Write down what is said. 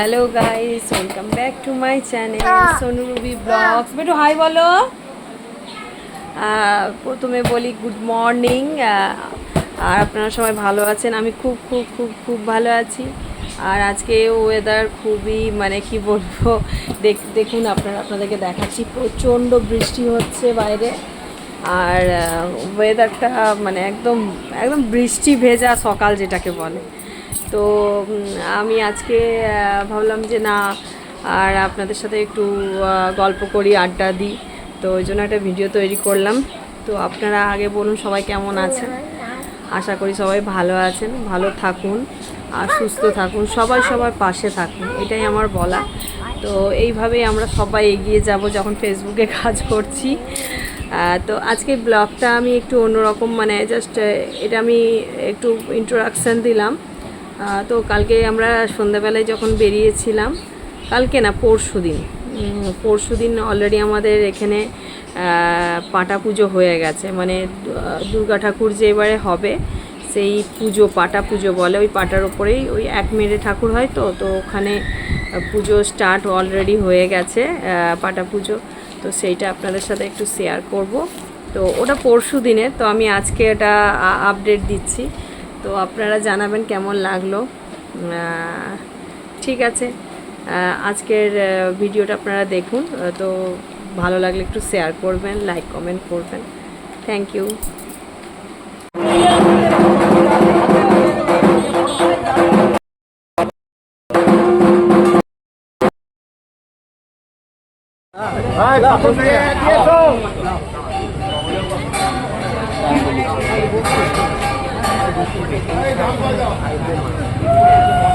Hello guys welcome back to my channel Sonu Ruby vlogs একটু hi বলো। প্রথমে বলি গুড মর্নিং আর আপনারা সবাই ভালো আছেন? আমি খুব খুব খুব খুব ভালো আছি। আর আজকে ওয়েদার খুবই মানে কি বলব, দেখ, দেখুন আপনারা, আপনাদেরকে দেখাচ্ছি, প্রচণ্ড বৃষ্টি হচ্ছে বাইরে। আর ওয়েদারটা মানে একদম একদম বৃষ্টি ভেজা সকাল যেটাকে বলে। তো আমি আজকে ভাবলাম যে না, আর আপনাদের সাথে একটু গল্প করি, আড্ডা দিই। তো ওই জন্য একটা ভিডিও তৈরি করলাম। তো আপনারা আগে বলুন সবাই কেমন আছেন? আশা করি সবাই ভালো আছেন, ভালো থাকুন, আর সুস্থ থাকুন, সবাই সবার পাশে থাকুন, এটাই আমার বলা। তো এইভাবেই আমরা সবাই এগিয়ে যাব যখন ফেসবুকে কাজ করছি। তো আজকে ব্লগটা আমি একটু অন্যরকম মানে জাস্ট এটা আমি একটু ইন্ট্রোডাকশান দিলাম। তো কালকে আমরা সন্ধ্যাবেলায় যখন বেরিয়েছিলাম, কালকে না, পরশু দিন পরশু দিন অলরেডি আমাদের এখানে পাটা পুজো হয়ে গেছে। মানে দুর্গা ঠাকুর যে এবারে হবে, সেই পুজো, পাটা পুজো বলে, ওই পাটার ওপরেই ওই এক মেরে ঠাকুর হয় তো তো ওখানে পুজো স্টার্ট অলরেডি হয়ে গেছে পাটা পুজো। তো সেইটা আপনাদের সাথে একটু শেয়ার করব। তো ওটা পরশু দিনে, তো আমি আজকে এটা আপডেট দিচ্ছি। তো আপনারা জানাবেন কেমন লাগল। ঠিক আছে। আজকের ভিডিওটা আপনারা দেখুন। তো ভালো লাগলে একটু শেয়ার করবেন লাইক কমেন্ট করবেন। Thank you Hai, 开膛破肚，还有？